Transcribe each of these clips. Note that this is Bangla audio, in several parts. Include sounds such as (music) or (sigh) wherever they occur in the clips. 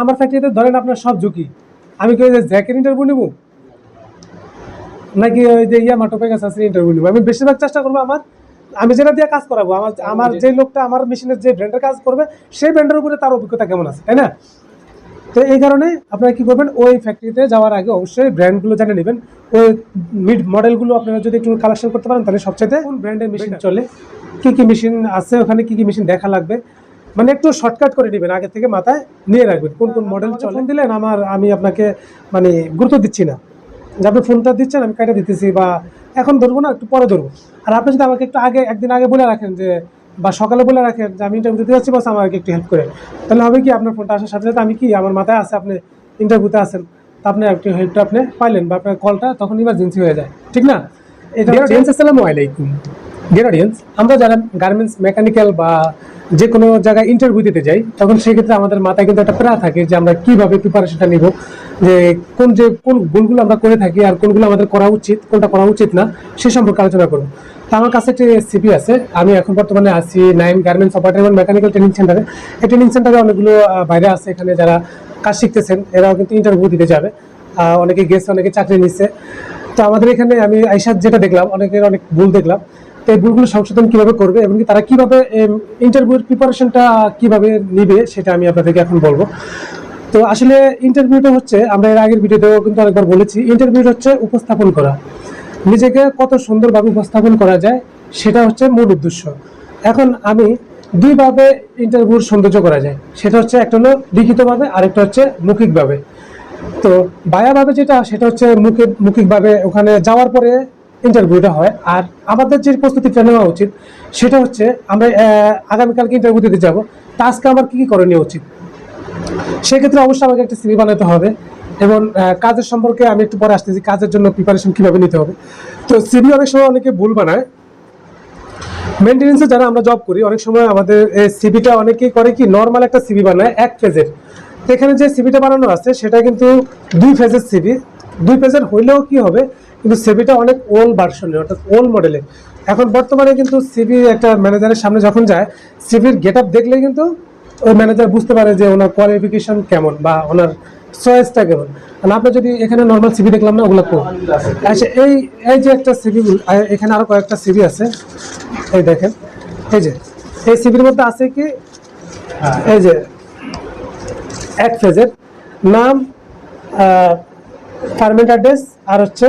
আমার ফ্যাক্টরিতে ধরেন আপনার সব ঝুঁকি। আমি কি জ্যাকের ইন্টারভিউ নেব? নাকি ওই যে ইয়া মাটোপে কাছে আছে ইন্টারভিউ নেব? আমি বেশিরভাগ চেষ্টা করব আমার আমি যেটা দিয়ে কাজ করাবো আমার আমার যে লোকটা আমার মেশিনের যে ব্র্যান্ডের কাজ করবে সেই ব্র্যান্ডের উপরে তার অভিজ্ঞতা কেমন আছে তাই না? তো এই কারণে আপনারা কি করবেন ওই ফ্যাক্টরিতে যাওয়ার আগে অবশ্যই ব্র্যান্ডগুলো জানে নেবেন। ওই মিড মডেলগুলো আপনারা যদি একটু কালেকশন করতে পারেন তাহলে সবচেয়ে কোন ব্র্যান্ডের মেশিন চলে কি কি মেশিন আছে ওখানে কি কি মেশিন দেখা লাগবে মানে একটু শর্টকাট করে নেবেন আগে থেকে মাথায় নিয়ে রাখবেন কোন কোন মডেল চলে। দিলেন আমার আমি আপনাকে মানে গুরুত্ব দিচ্ছি না। যে আপনি ফোনটা দিচ্ছেন আমি কাটা দিতেছি বা এখন ধরবো না একটু পরে ধরবো। আর আপনি যদি আমাকে একটু আগে একদিন আগে বলে রাখেন যে বা সকালে বলে রাখেন যে আমি ইন্টারভিউ দিতে যাচ্ছি বাস আমাকে একটু হেল্প করে। তাহলে হবে কি আপনার ফোনটা আসার সাথে সাথে আমি কি আমার মাথায় আছে আপনি ইন্টারভিউতে আছেন তা আপনি একটু হেল্পটা আপনি পাইলেন বা আপনার কলটা তখন ইমার্জেন্সি হয়ে যায়। ঠিক না? এটা আসসালামু আলাইকুম। ডিয়ার আমরা যারা গার্মেন্টস মেকানিক্যাল বা যে কোনো জায়গায় ইন্টারভিউ দিতে যাই, তখন সেক্ষেত্রে আমাদের মাথায় কিন্তু একটা প্রা থাকে যে আমরা কীভাবে প্রিপারেশনটা নিব, যে কোন যে, কোন ভুলগুলো আমরা করে থাকি আর কোনগুলো আমাদের করা উচিত, কোনটা করা উচিত না, সে সম্পর্কে আলোচনা করব। তো আমার কাছে একটি সিপি আছে, আমি এখন বর্তমানে আছি নাইন গার্মেন্টস অপারেটর এবং মেকানিক্যাল ট্রেনিং সেন্টারে এই ট্রেনিং সেন্টারে অনেকগুলো বাইরে আছে, এখানে যারা কাজ শিখতেছেন, এরাও কিন্তু ইন্টারভিউ দিতে যাবে। অনেকে গেছে, অনেকে চাকরি নিচ্ছে তো আমাদের এখানে আমি আইসাদ যেটা দেখলাম, অনেকের অনেক ভুল দেখলাম। এই ভুলগুলো সংশোধন কীভাবে করবে এবং তারা কীভাবে ইন্টারভিউর প্রিপারেশনটা কীভাবে নিবে সেটা আমি আপনাদেরকে এখন বলব। তো আসলে ইন্টারভিউটা হচ্ছে, আমরা এর আগের ভিডিওতেও কিন্তু অনেকবার বলেছি ইন্টারভিউ হচ্ছে উপস্থাপন করা। নিজেকে কত সুন্দরভাবে উপস্থাপন করা যায়, সেটা হচ্ছে মূল উদ্দেশ্য। এখন আমি দুইভাবে ইন্টারভিউর সৌন্দর্য করা যায়, সেটা হচ্ছে একটা হলো লিখিতভাবে, আরেকটা হচ্ছে মৌখিকভাবে। তো বায়াভাবে যেটা, সেটা হচ্ছে মুখে, মৌখিকভাবে ওখানে যাওয়ার পরে ইন্টারভিউটা হয়। আর আমাদের যে প্রস্তুতিটা নেওয়া উচিত, সেটা হচ্ছে আমরা আগামীকালকে ইন্টারভিউ দিতে যাব। তা আজকে আমার কী কী করণীয় উচিত? সেক্ষেত্রে অবশ্যই আমাকে একটা সিভি বানাতে হবে এবং কাজের সম্পর্কে আমি একটু পরে আসতেছি, কাজের জন্য প্রিপারেশন কীভাবে নিতে হবে। তো সিভি অনেক সময় অনেকে ভুল বানায়। মেনটেন্যান্সে যারা আমরা জব করি, অনেক সময় আমাদের সিভিটা অনেকেই করে কি নর্মাল একটা সিভি বানায়, এক পেজের তো এখানে যে সিভিটা বানানো আছে, সেটা কিন্তু দুই ফেজের সিভি দুই পেজের হইলেও কি হবে কিন্তু সিভিটা অনেক ওল্ড ভার্সনের অর্থাৎ ওল্ড মডেলের এখন বর্তমানে কিন্তু সিভি একটা ম্যানেজারের সামনে যখন যায় সিভির গেট আপ দেখলে কিন্তু ওই ম্যানেজার বুঝতে পারে যে ওনার কোয়ালিফিকেশন কেমন বা ওনার চয়েসটা কেমন। আর আপনি যদি এখানে নর্মাল সিভি দেখলাম না, ওগুলো কো আচ্ছা এই এই যে একটা সিভি এখানে আরও কয়েকটা সিভি আছে। এই দেখেন, এই যে, এই সিভির মধ্যে আছে কি? এই যে, এক ফেজের নাম পারমেন্ট অ্যাড্রেস আর হচ্ছে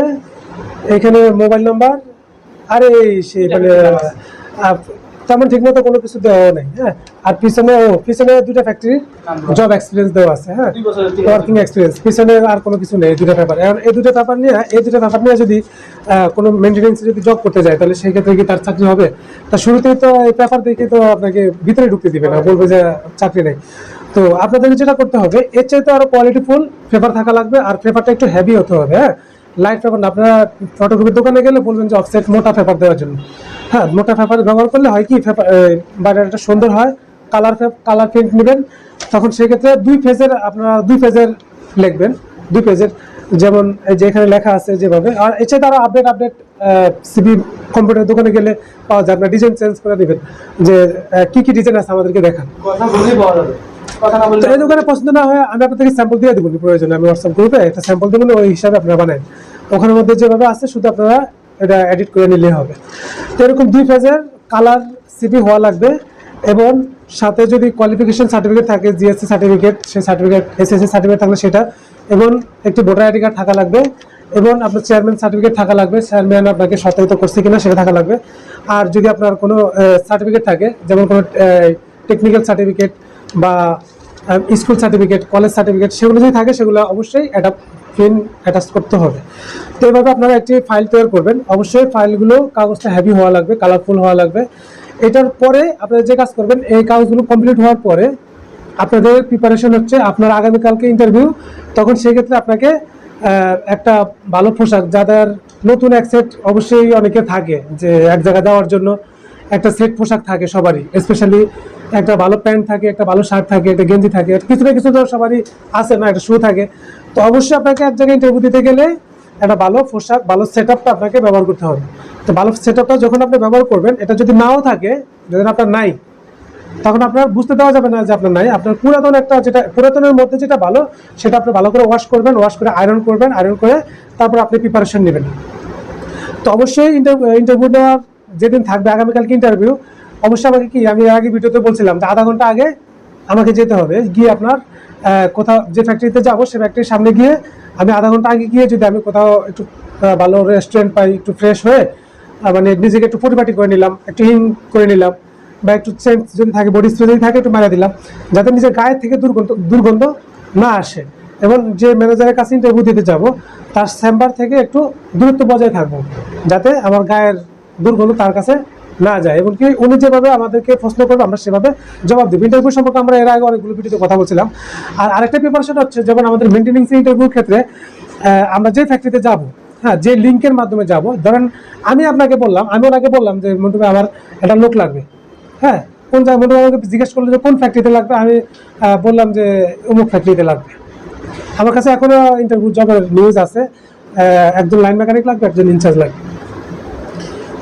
এখানে মোবাইল নাম্বার? আর এই সেই মানে তেমন ঠিক মতো কোনো কিছু দেওয়া নেই হ্যাঁ? আর পিছনে ও পিছনে দুটা ফ্যাক্টরি জব এক্সপিরিয়েন্স দেওয়া আছে হ্যাঁ? ওয়ার্কিং এক্সপিরিয়েন্স পিছনে আর কোনো কিছু নেই দুটা ব্যাপার এখন এই দুটো ব্যাপার নিয়ে এই দুটো ব্যাপার নিয়ে যদি কোনো মেনটেন্যান্সে যদি জব করতে যায় তাহলে সেই ক্ষেত্রে কি তার চাকরি হবে? তা শুরুতেই তো এই পেপার দেখে তো আপনাকে ভিতরে ঢুকতে দিবে না বলবে যে চাকরি নেই। তো আপনাদের যেটা করতে হবে এর চাইতে আরও কোয়ালিটিফুল পেপার থাকা লাগবে আর পেপারটা একটু হেভি হতে হবে হ্যাঁ? লাইট পেপার আপনারা ফটোকপির দোকানে গেলে বলবেন যে অফসেট মোটা পেপার দেওয়ার জন্য। হ্যাঁ মোটা পেপার ব্যবহার করলে হয় কি বাইরেটা সুন্দর হয় কালার কালার প্রিন্ট নেবেন, তখন সেক্ষেত্রে দুই পেজের আপনারা দুই পেজের লিখবেন, দুই পেজের যেমন এই যে এখানে লেখা আছে যেভাবে, আর এছাড়া আরও আপডেট আপডেট সিবি কম্পিউটার দোকানে গেলে পাওয়া যায়। আপনার ডিজাইন চেঞ্জ করে দিবেন যে কি কি ডিজাইন আছে আমাদেরকে দেখান। কথা বলেই পাওয়া যাবে এই দোকানে পছন্দ না হয়, আমি আপনাদেরকে স্যাম্পল দিয়ে দেবো প্রয়োজনে আমি হোয়াটসঅ্যাপ গ্রুপে একটা স্যাম্পল দেবো, ওই হিসাবে আপনারা বানান ওখানের মধ্যে যেভাবে আছে, শুধু আপনারা এটা এডিট করে নিলেই হবে। তো এরকম দুই পেজের কালার সিপি হওয়া লাগবে এবং সাথে যদি কোয়ালিফিকেশন সার্টিফিকেট থাকে জিএসসি সার্টিফিকেট সেই সার্টিফিকেট এসএসসি সার্টিফিকেট থাকলে সেটা এবং একটি ভোটার আইডি কার্ড থাকা লাগবে এবং আপনার চেয়ারম্যান সার্টিফিকেট থাকা লাগবে। চেয়ারম্যান আপনাকে সত্যায়িত করছে কিনা সেটা থাকা লাগবে। আর যদি আপনার কোনো সার্টিফিকেট থাকে, যেমন কোনো টেকনিক্যাল সার্টিফিকেট বা স্কুল সার্টিফিকেট, কলেজ সার্টিফিকেট সেগুলো যদি থাকে, সেগুলো অবশ্যই একটা প্রিন্ট অ্যাটাচ করতে হবে। তো এইভাবে আপনারা একটি ফাইল তৈরি করবেন। অবশ্যই ফাইলগুলো কাগজটা হ্যাভি হওয়া লাগবে কালারফুল হওয়া লাগবে। এটার পরে আপনারা যে কাজ করবেন, এই কাগজগুলো কমপ্লিট হওয়ার পরে আপনাদের প্রিপারেশন হচ্ছে আপনার আগামীকালকে ইন্টারভিউ তখন সেক্ষেত্রে আপনাকে একটা ভালো পোশাক, যাদের নতুন এক সেট অবশ্যই অনেকে থাকে, যে এক জায়গায় যাওয়ার জন্য একটা সেট পোশাক থাকে সবারই স্পেশালি একটা ভালো প্যান্ট থাকে, একটা ভালো শার্ট থাকে, একটা গেঞ্জি থাকে কিছু না কিছু তো সবারই আছে না, একটা শু থাকে। তো অবশ্যই আপনাকে এক জায়গায় ইন্টারভিউ দিতে গেলে একটা ভালো পোশাক, ভালো সেট আপনাকে ব্যবহার করতে হবে। তো ভালো সেট যখন আপনি ব্যবহার করবেন, এটা যদি নাও থাকে, যদি আপনার নাই, তখন আপনার বুঝতে দেওয়া যাবে না যে আপনার নাই। আপনার পুরাতন একটা যেটা, পুরাতনের মধ্যে যেটা ভালো, সেটা আপনি ভালো করে ওয়াশ করবেন ওয়াশ করে আয়রন করবেন আয়রন করে তারপর আপনি প্রিপারেশন নেবেন। তো অবশ্যই ইন্টারভিউ নেওয়ার যেদিন থাকবে, আগামীকালকে ইন্টারভিউ অবশ্যই আমাকে কি, আমি আগে ভিডিওতে বলছিলাম যে আধা ঘণ্টা আগে আমাকে যেতে হবে। গিয়ে আপনার কোথাও যে ফ্যাক্টরিতে যাব, সে ফ্যাক্টরির সামনে গিয়ে আমি আধা ঘণ্টা আগে গিয়ে যদি আমি কোথাও একটু ভালো রেস্টুরেন্ট পাই, একটু ফ্রেশ হয়ে মানে নিজেকে একটু পরিপাটি করে নিলাম, একটু হিং করে নিলাম, বা একটু সেন্ট যদি থাকে বডি স্প্রে যদি থাকে, একটু মারা দিলাম, যাতে নিজের গায়ের থেকে দুর্গন্ধ দুর্গন্ধ না আসে। এবং যে ম্যানেজারের কাছে ইন্টারভিউ দিতে যাব, তার চেম্বার থেকে একটু দূরত্ব বজায় থাকব, যাতে আমার গায়ের দুর্গন্ধ তার কাছে না যায়। এবং কি উনি যেভাবে আমাদেরকে প্রশ্ন করবে, আমরা সেভাবে জবাব দেবো। ইন্টারভিউ সম্পর্কে আমরা এর আগে অনেকগুলো ভিডিওতে কথা বলছিলাম। আর আরেকটা প্রিপারেশন হচ্ছে, যেমন আমাদের মেনটেনেন্স ইন্টারভিউর ক্ষেত্রে আমরা যে ফ্যাক্টরিতে যাব হ্যাঁ যে লিঙ্কের মাধ্যমে যাব, ধরেন আমি আপনাকে বললাম, আমি ওনাকে বললাম যে ভাই, আমার একটা লোক লাগবে। হ্যাঁ কোন জায়গায় আমাকে জিজ্ঞেস করল যে, কোন ফ্যাক্টরিতে লাগবে? আমি বললাম যে, অমুক ফ্যাক্টরিতে লাগবে। আমার কাছে এখনও ইন্টারভিউ জবের নিউজ আছে একজন লাইন মেকানিক লাগবে, একজন ইনচার্জ লাগবে।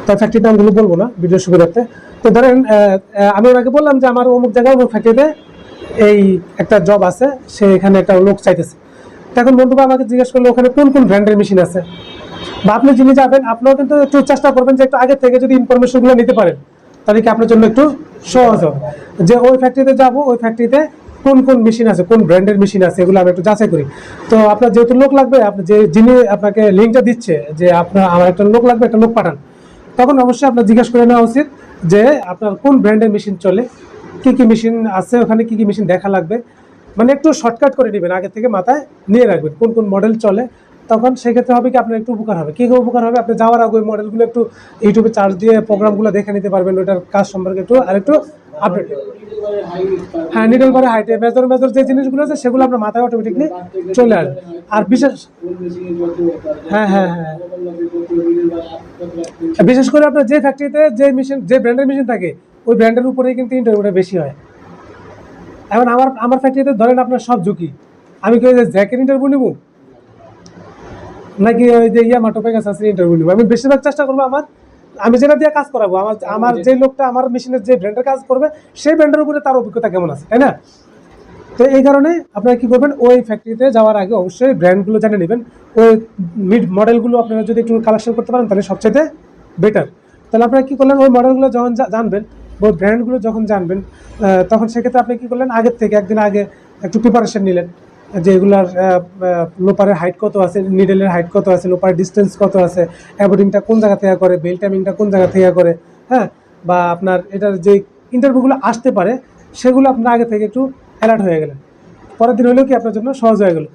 তো ফ্যাক্টরির নামগুলো বলব না ভিডিও সুবিধার্থে। তো ধরেন আমি ওনাকে বললাম যে আমার অমুক জায়গায় অমুক ফ্যাক্টরিতে এই একটা জব আছে, সে এখানে একটা লোক চাইতেছে। তো এখন বন্ধু আমাকে জিজ্ঞেস করল, ওখানে কোন কোন ব্র্যান্ডের মেশিন আছে? বা আপনি যিনি যাবেন আপনিও কিন্তু একটু চেষ্টা করবেন যে একটু আগে থেকে যদি ইনফরমেশনগুলো নিতে পারেন, তাহলে কি আপনার জন্য একটু সহজ হবে? যে ওই ফ্যাক্টরিতে যাব, ওই ফ্যাক্টরিতে কোন কোন মেশিন আছে, কোন ব্র্যান্ডের মেশিন আছে, এগুলো আমি একটু যাচাই করি। তো আপনার যেহেতু লোক লাগবে, আপনি যে যিনি আপনাকে লিঙ্কটা দিচ্ছে, যে আপনার, আমার একটা লোক লাগবে, একটা লোক পাঠান তখন অবশ্যই আপনার জিজ্ঞেস করে নেওয়া উচিত যে আপনার কোন ব্র্যান্ডের মেশিন চলে, কি কি মেশিন আছে, ওখানে কি কি মেশিন দেখা লাগবে। মানে একটু শর্টকাট করে নেবেন, আগে থেকে মাথায় নিয়ে রাখবেন কোন কোন মডেল চলে। তখন সেক্ষেত্রে হবে কি, আপনার একটু উপকার হবে। কী উপকার হবে? আপনি যাওয়ার আগে ওই মডেলগুলো একটু ইউটিউবে চার্জ দিয়ে প্রোগ্রামগুলো দেখে নিতে পারবেন, ওটার কাজ সম্পর্কে একটু আর একটু আপডেট। হ্যাঁ নিডল করে হাইটে মেজর মেজর যে জিনিসগুলো আছে, সেগুলো আপনার মাথায় অটোমেটিকলি চলে আসবে। আর বিশেষ হ্যাঁ হ্যাঁ হ্যাঁ। বিশেষ করে আপনার যে ফ্যাক্টরিতে যে মেশিন যে ব্র্যান্ডের মেশিন থাকে, ওই ব্র্যান্ডের উপরেই কিন্তু ইন্টারভিউটা বেশি হয়। এখন আমার আমার ফ্যাক্টরিতে ধরেন আপনার সব ঝুঁকি। আমি কি ওই যে জ্যাকের ইন্টারভিউ নেব? নাকি ওই যে ইয়া মাটোপে কাছে আছে ইন্টারভিউ নেব? আমি বেশিরভাগ চেষ্টা করব আমার আমি যেটা দিয়ে কাজ করাবো আমার আমার যে লোকটা আমার মেশিনের যে ব্র্যান্ডের কাজ করবে সেই ব্র্যান্ডের উপরে তার অভিজ্ঞতা কেমন আছে তাই না? তো এই কারণে আপনারা কি করবেন ওই ফ্যাক্টরিতে যাওয়ার আগে অবশ্যই ব্র্যান্ডগুলো জানে নেবেন ওই মিড মডেলগুলো আপনারা যদি একটু কালেকশন করতে পারেন তাহলে সবচেয়ে বেটার তাহলে আপনারা কী করলেন ওই মডেলগুলো যখন জানবেন ওই ব্র্যান্ডগুলো যখন জানবেন তখন সেক্ষেত্রে আপনি কী করলেন আগের থেকে একদিন আগে একটু প্রিপারেশন নিলেন। যে এগুলার লোপারের হাইট কত আছে নিডেলের হাইট কত আছে, লোপারের ডিস্টেন্স কত আছে অ্যাবোর্ডিংটা কোন জায়গা থেকে করে বেল টাইমিংটা কোন জায়গা থেকে করে হ্যাঁ? বা আপনার এটার যে ইন্টারভিউগুলো আসতে পারে, সেগুলো আপনার আগে থেকে একটু অ্যালার্ট হয়ে গেলেন। পরের দিন হলেও কি আপনার জন্য সহজ হয়ে গেল।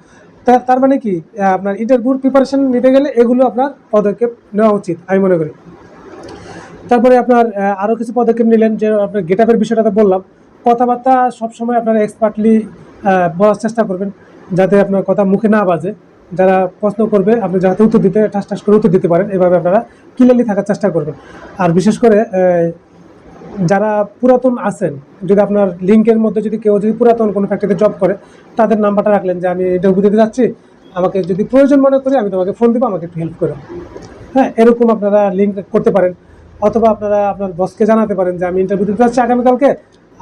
তার মানে কি আপনার ইন্টারভিউর প্রিপারেশন নিতে গেলে এগুলো আপনার পদক্ষেপ নেওয়া উচিত, আমি মনে করি। তারপরে আপনার আরও কিছু পদক্ষেপ নিলেন, যে আপনার গেট আপের বিষয়টা তো বললাম। কথাবার্তা সবসময় আপনারা এক্সপার্টলি বলার চেষ্টা করবেন, যাতে আপনার কথা মুখে না বাজে। যারা প্রশ্ন করবে, আপনি যাতে উত্তর দিতে, ঠাস ঠাস করে উত্তর দিতে পারেন, এভাবে আপনারা ক্লিয়ারলি থাকার চেষ্টা করবেন। আর বিশেষ করে যারা পুরাতন আছেন, যদি আপনার লিঙ্কের মধ্যে যদি কেউ যদি পুরাতন কোনো ফ্যাক্টরিতে জব করে, তাদের নাম্বারটা রাখলেন যে, আমি ইন্টারভিউ দিতে যাচ্ছি, আমাকে যদি প্রয়োজন মনে করি, আমি তোমাকে ফোন দিব, আমাকে একটু হেল্প করো। হ্যাঁ এরকম আপনারা লিঙ্ক করতে পারেন। অথবা আপনারা আপনার বসকে জানাতে পারেন যে, আমি ইন্টারভিউ দিতে যাচ্ছি আগামীকালকে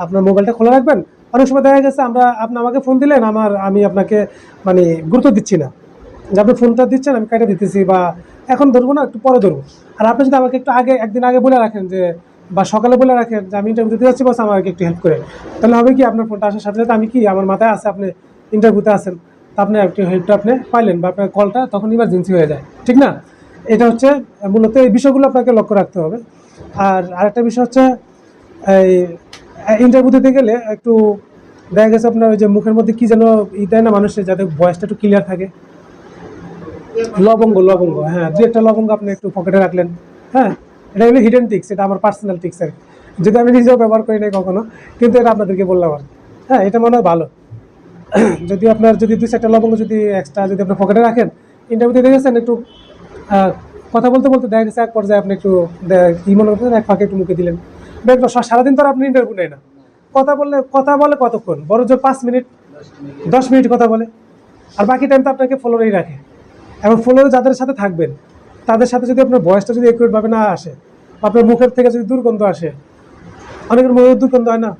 আপনার মোবাইলটা খোলা রাখবেন। অনেক সময় দেখা গেছে আমরা, আপনি আমাকে ফোন দিলেন, আমার, আমি আপনাকে মানে গুরুত্ব দিচ্ছি না। যে আপনি ফোনটা দিচ্ছেন, আমি কাটা দিতেছি বা এখন ধরবো না, একটু পরে ধরবো। আর আপনি যদি আমাকে একটু আগে, একদিন আগে বলে রাখেন যে, বা সকালে বলে রাখেন যে, আমি ইন্টারভিউ দিতে যাচ্ছি, বস আমাকে একটু হেল্প করে তাহলে হবে কি, আপনার ফোনটা আসার সাথে সাথে আমি কি, আমার মাথায় আছে আপনি ইন্টারভিউতে আছেন আপনি একটু হেল্পটা আপনি পাইলেন বা আপনার কলটা তখন ইমার্জেন্সি হয়ে যায়, ঠিক না? এটা হচ্ছে মূলত এই বিষয়গুলো আপনাকে লক্ষ্য রাখতে হবে। আর আরেকটা বিষয় হচ্ছে, এই ইন্টারভিউ দিতে গেলে একটু দেখা গেছে আপনার ওই যে মুখের মধ্যে কি যেন ই দেয় না মানুষের, যাতে ভয়েসটা একটু ক্লিয়ার থাকে। লবঙ্গ লবঙ্গ হ্যাঁ দু একটা লবঙ্গ আপনি একটু পকেটে রাখলেন। হ্যাঁ এটা হলো হিডেন টিক্স এটা আমার পার্সোনাল টিক্স আর যদি আমি নিজেও ব্যবহার করি নাই কখনো, কিন্তু এটা আপনাদেরকে বললাম আর হ্যাঁ এটা মনে হয় ভালো। (clears throat) যদি আপনার, যদি দুই চারটা লবঙ্গ যদি এক্সট্রা যদি আপনি পকেটে রাখেন ইন্টারভিউ দিতে গেছেন একটু কথা বলতে বলতে দেখা গেছে এক পর্যায়ে আপনি একটু কি মনে করছেন এক ফাঁকে একটু মুখে দিলেন। দেখল সারাদিন তো আর আপনি ইন্টারভিউ নেয় না। কথা বললে, কথা বলে কতক্ষণ? বড় জোর পাঁচ মিনিট, দশ মিনিট কথা বলে। আর বাকি টাইম তো আপনাকে ফলোরেই রাখে। এবং ফলোরে যাদের সাথে থাকবেন, তাদের সাথে যদি আপনার বয়সটা যদি একুরেটভাবে না আসে আপনার মুখের থেকে যদি দুর্গন্ধ আসে, অনেকের মুখে দুর্গন্ধ হয় না।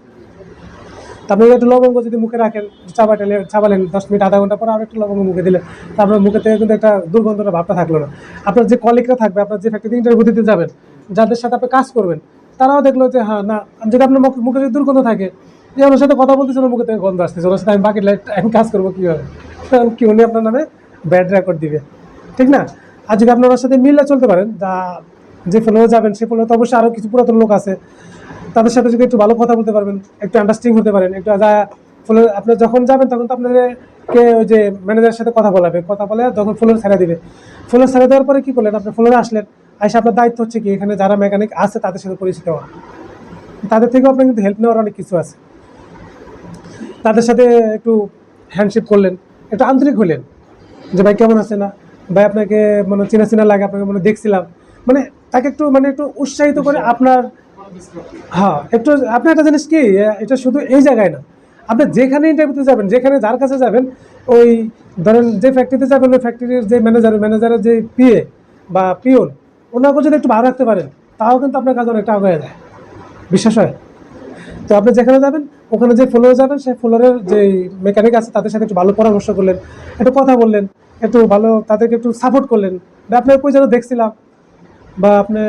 তারপরে একটু লবঙ্গ যদি মুখে রাখেন চাবাটালে চাবালেন দশ মিনিট, আধা ঘণ্টা পর আর একটু লবঙ্গ মুখে দিলেন তারপরে মুখে থেকে কিন্তু একটা দুর্গন্ধটা ভাবটা থাকল না। আপনার যে কলিগরা থাকবে, আপনার যে ফ্যাক্টরিতে ইন্টারভিউ দিতে যাবেন, যাদের সাথে আপনি কাজ করবেন তারাও দেখল যে হ্যাঁ না, যদি আপনার মুখে মুখে যদি দুর্গন্ধ থাকে, যে ওনার সাথে কথা বলতেছে, ওনার মুখে থেকে গন্ধ আসতেছে। ওনার সাথে আমি বাকি লাইট আমি কাজ করব কীভাবে? তখন কি, উনি আপনার নামে ব্যাড রেকর্ড দিবে। ঠিক না? আর যদি আপনার ওনার সাথে মিলে চলতে পারেন, যা যে ফ্লোরে যাবেন সে ফ্লোরে তো অবশ্যই আরও কিছু পুরাতন লোক আছে। তাদের সাথে যদি একটু ভালো কথা বলতে পারবেন, একটু আন্ডারস্ট্যান্ডিং হতে পারেন, একটু যা ফলে আপনি যখন যাবেন, তখন তো আপনাদেরকে ওই যে ম্যানেজারের সাথে কথা বলাবে। কথা বলে যখন ফ্লোর ছেড়ে দিবে। ফ্লোর ছেড়ে দেওয়ার পরে কী করলেন? আপনি ফ্লোরে আসলেন। এসে আপনার দায়িত্ব হচ্ছে কি, এখানে যারা মেকানিক আছে তাদের সাথে পরিচিত হওয়া। তাদের থেকেও আপনার কিন্তু হেল্প নেওয়ার অনেক কিছু আছে। তাদের সাথে একটু হ্যান্ডশেক করলেন, একটু আন্তরিক হলেন যে, ভাই, কেমন আছে না? ভাই, আপনাকে মানে চেনা চেনা লাগে, আপনাকে মানে দেখছিলাম। মানে তাকে একটু মানে একটু উৎসাহিত করে আপনার হ্যাঁ একটু, আপনি একটা জিনিস কি, এটা শুধু এই জায়গায় না, আপনি যেখানে ইন্টারভিউতে যাবেন, যেখানে যার কাছে যাবেন, ওই ধরেন যে ফ্যাক্টরিতে যাবেন, ওই ফ্যাক্টরির যে ম্যানেজার ম্যানেজারের যে পিএ বা পিওন ওনাকে যদি একটু ভালো রাখতে পারেন, তাও কিন্তু আপনার কাজ অনেকটা আগে যায় বিশ্বাস হয়? তো আপনি যেখানে যাবেন, ওখানে যে ফ্লোরে যাবেন, সেই ফ্লোরের যে মেকানিক আছে, তাদের সাথে একটু ভালো পরামর্শ করলেন, একটু কথা বললেন, একটু ভালো তাদেরকে একটু সাপোর্ট করলেন, বা আপনার কই যেন দেখছিলাম, বা আপনি,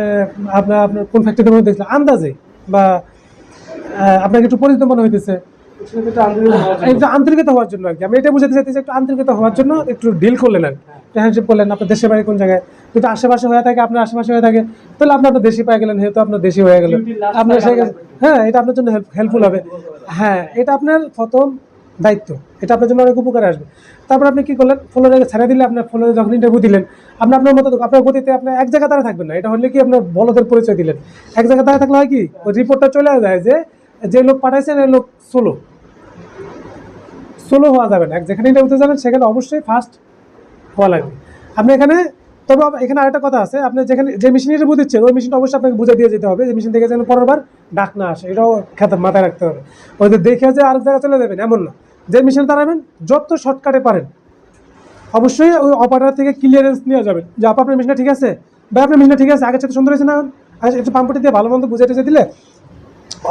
আপনার আপনার কোন ফ্যাক্টরিতে দেখছিলাম, আন্দাজে, বা আপনাকে একটু পরিচিত মনে হইতেছে একটু আন্তরিকতা হওয়ার জন্য। আর কি। আমি এটা বুঝাতে চাইতেছি একটু আন্তরিকতা হওয়ার জন্য একটু ডিল করলেন আর হ্যান্ডশেপ করলেন আপনার দেশের বাড়ি কোন জায়গায়? যদি আশেপাশে হয়ে থাকে আপনার আশেপাশে হয়ে থাকে তাহলে আপনি আপনার দেশি পেয়ে গেলেন যেহেতু আপনার দেশি হয়ে গেল আপনার। হ্যাঁ এটা আপনার জন্য হেল্পফুল হবে। হ্যাঁ এটা আপনার প্রথম দায়িত্ব। এটা আপনার জন্য অনেক উপকারে আসবে। তারপর আপনি কি করলেন? ফ্লোরে ছেড়ে দিলে আপনার ফ্লোরে যখন ইন্টারভিউ দিলেন আপনি আপনার মতো আপনার গতিতে আপনার এক জায়গায় তারা থাকবেন না। এটা হলে কি আপনার বলদের পরিচয় দিলেন? এক জায়গায় তারা থাকলে হয় কি? ওই রিপোর্টটা চলে যায় যে যে লোক পাঠাইছেন এই লোক সোলো সোলো হওয়া যাবে না। যেখানে ইন্টারভিউতে যাবেন, সেখানে অবশ্যই ফার্স্ট হওয়া লাগবে। আপনি এখানে, তবে এখানে আরেকটা কথা আছে, আপনি যেখানে, যে ইন্টারভিউ দিচ্ছেন, ওই মেশিনটা অবশ্যই আপনাকে বুঝে দিয়ে যেতে হবে, যে মেশিন থেকে যেন পরের বার ডাক না আসে। এটাও খেতে মাথায় রাখতে হবে। ওই যে দেখে যে আরেক জায়গায় চলে যাবেন, এমন না। যে মেশিন দাঁড়াবেন, যত শর্টকাটে পারেন। অবশ্যই ওই অপারেটর থেকে ক্লিয়ারেন্স নিয়ে যাবেন, যে আপা, আপনার মেশিনটা ঠিক আছে? বা আপনার মেশিনটা ঠিক আছে আগের সাথে সুন্দর হয়েছে না আগে একটু পাম্পটি দিয়ে ভালো মন্দ বুঝে টুঝে দিলে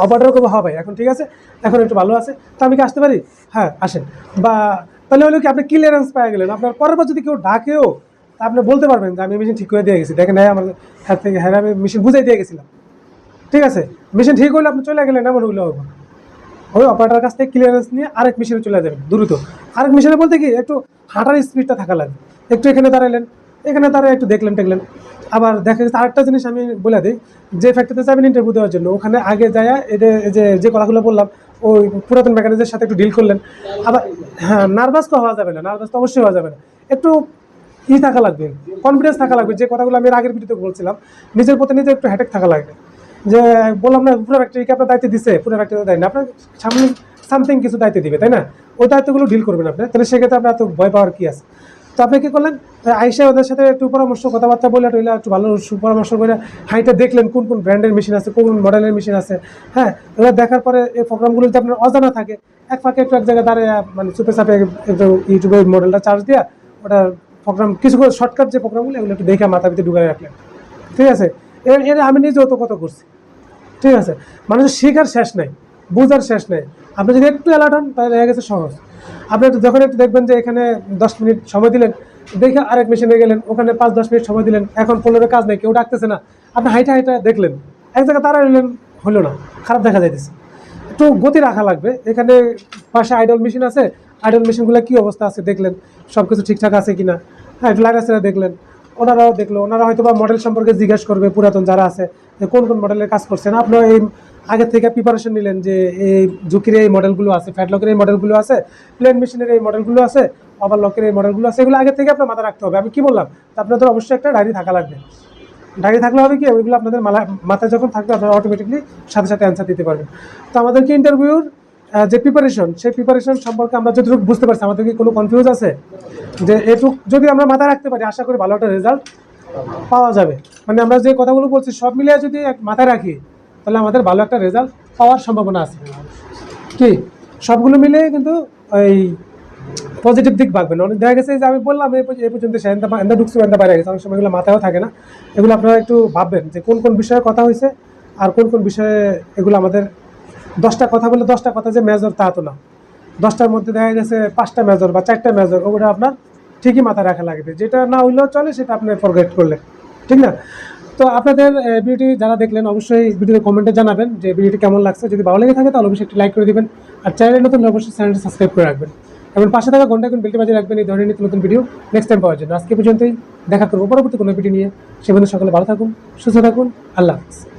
অপারেটর করব হ্যাঁ ভাই এখন ঠিক আছে, এখন একটু ভালো আছে। তা আমি কি আসতে পারি? হ্যাঁ আসেন। বা তাহলে হলো কি, আপনি ক্লিয়ারেন্স পেয়ে গেলেন। আপনার পরের বার যদি কেউ ডাকেও, আপনি বলতে পারবেন যে, আমি মেশিন ঠিক করে দিয়ে গেছি। দেখেন হ্যাঁ আমার হাত থেকে হ্যাঁ আমি মেশিন বুঝাই দিয়ে গেছিলাম। ঠিক আছে? মেশিন ঠিক হলে আপনি চলে গেলেন, এমন হবে ওই অপারেটার কাছ থেকে ক্লিয়ারেন্স নিয়ে আরেক মেশিনে চলে যাবেন, দ্রুত। আরেক মেশিনে বলতে কি, একটু হাঁটার স্পিডটা থাকা লাগবে একটু এখানে দাঁড়ালেন এখানে দাঁড়ায় একটু দেখলেন, টেকলেন। আবার দেখা যাচ্ছে আরেকটা জিনিস আমি বলে দিই, যে ফ্যাক্টরিতে যাবেন ইন্টারভিউ দেওয়ার জন্য, ওখানে আগে যায় এদের যে যে কথাগুলো বললাম ওই পুরাতন মেকানিজের সাথে একটু ডিল করলেন। আবার হ্যাঁ নার্ভাস তো হওয়া যাবে না নার্ভাস তো অবশ্যই হওয়া যাবে না। একটু ই থাকা লাগবে কনফিডেন্স থাকা লাগবে, যে কথাগুলো আমি আগের ভিডিওতে বলছিলাম, নিজের প্রতি নিজে একটু হ্যাটেক থাকা লাগবে। যে বললাম না, পুরো ফ্যাক্টরিকে আপনার দায়িত্ব দিচ্ছে পুরো ফ্যাক্টরি দেয় না আপনার সামনে সামথিং কিছু দায়িত্ব দিবে, তাই না? ওই দায়িত্বগুলো ডিল করবেন আপনি, তাহলে সেক্ষেত্রে আপনার এত ভয় পাওয়ার কি আছে? তো আপনি কী করলেন? আইসা ওদের সাথে একটু পরামর্শ, কথাবার্তা বলে টইলে একটু ভালো সুপরামর্শ করে হাইটা দেখলেন কোন কোন ব্র্যান্ডের মেশিন আছে, কোন মডেলের মেশিন আছে। হ্যাঁ এবার দেখার পরে এই প্রোগ্রামগুলো যদি আপনার অজানা থাকে, এক ফাঁকে একটু এক জায়গায় দাঁড়িয়ে মানে চুপে চাপে একটু ইউটিউবে মডেলটা চার্জ দেওয়া ওটা প্রোগ্রাম কিছু করে শর্টকাট যে প্রোগ্রামগুলো এগুলো একটু দেখে মাথা ভিতরে ঢুকাই রাখলেন। ঠিক আছে? এর আমি নিজেও তো কত করছি। ঠিক আছে? মানুষের শেখার শেষ নেই, বোঝার শেষ নেই। আপনি যদি একটু অ্যালার্ট হন, তাহলে হয়ে গেছে সহজ। আপনি একটু যখন একটু দেখবেন যে এখানে দশ মিনিট সময় দিলেন দেখে আরেক মেশিনে গেলেন, ওখানে পাঁচ, দশ মিনিট সময় দিলেন, এখন পনেরো কাজ নেই, কেউ ডাকতেছে না। আপনি হাইটা হাইটা দেখলেন, এক জায়গায় তারা নিলেন হলো না, খারাপ দেখা যাইতেছে। একটু গতি রাখা লাগবে, এখানে পাশে আইডল মেশিন আছে আইডল মেশিনগুলো কী অবস্থা আছে দেখলেন সব কিছু ঠিকঠাক আছে কিনা? হ্যাঁ একটু লাগাচ্ছে দেখলেন, ওনারাও দেখল, ওনারা হয়তো বা মডেল সম্পর্কে জিজ্ঞাসা করবে, পুরাতন যারা আছে, যে কোন কোন মডেলের কাজ করছেন আপনার এই আগে থেকে প্রিপারেশন নিলেন যে এই ঝুঁকির এই মডেলগুলো আছে ফ্যাটলকের এই মডেলগুলো আছে প্লেন মেশিনের এই মডেলগুলো আছে ওভারলকের এই মডেলগুলো আছে, এগুলো আগে থেকে আপনার মাথা রাখতে হবে। আমি কি বললাম? আপনাদের অবশ্যই একটা ডায়েরি থাকা লাগবে। ডায়েরি থাকলে হবে কি? ওইগুলো আপনাদের মালা- মাথায় যখন থাকবে আপনারা অটোমেটিকলি সাথে সাথে অ্যান্সার দিতে পারবেন। তো আমাদেরকে ইন্টারভিউর যে প্রিপারেশন সেই প্রিপারেশন সম্পর্কে আমরা যতটুকু বুঝতে পারছি, আমাদের কি কোনো কনফিউজ আছে? যে এটুক, যদি আমরা মাথায় রাখতে পারি, আশা করি ভালো একটা রেজাল্ট পাওয়া যাবে। মানে আমরা যে কথাগুলো বলছি, সব মিলিয়ে যদি মাথায় রাখি, তাহলে আমাদের ভালো একটা রেজাল্ট পাওয়ার সম্ভাবনা আছে। কি? সবগুলো মিলিয়ে কিন্তু ওই পজিটিভ দিক ভাববেন অনেক দেখা গেছে যে আমি বললাম এই পর্য- এই পর্যন্ত সে এন্দা এন্দা ঢুকছে এন্দা বাইরে গেছে। অনেক সময় এগুলো মাথায়ও থাকে না। এগুলো আপনারা একটু ভাববেন যে কোন কোন বিষয়ে কথা হয়েছে আর কোন কোন বিষয়ে এগুলো আমাদের দশটা কথা বলে দশটা কথা যে মেজর তা তো না। দশটার মধ্যে দেখা গেছে পাঁচটা মেজর বা চারটা মেজর ওগুলো আপনার ঠিকই মাথায় রাখা লাগবে। যেটা না হইলেও চলে, সেটা আপনি ফরগেট করলেন ঠিক না? তো আপনাদের ভিডিওটি যারা দেখলেন, অবশ্যই ভিডিওতে কমেন্টে জানাবেন যে ভিডিওটি কেমন লাগছে। যদি ভালো লেগে থাকে, তাহলে অবশ্যই একটি লাইক করে দিবেন। আর চ্যানেলে নতুন অবশ্যই চ্যানেলটি সাবস্ক্রাইব করে রাখবেন। এবং পাশে থাকা ঘণ্টা এখন বেলটি বাজিয়ে রাখবেন এই ধরনের নিত্য নতুন ভিডিও নেক্সট টাইম পাওয়ার জন্য। আজকে পর্যন্তই, দেখা করব পরবর্তী কোনো ভিডিও নিয়ে। সে সকলে ভালো থাকুন, সুস্থ থাকুন, আল্লাহ হাফিজ।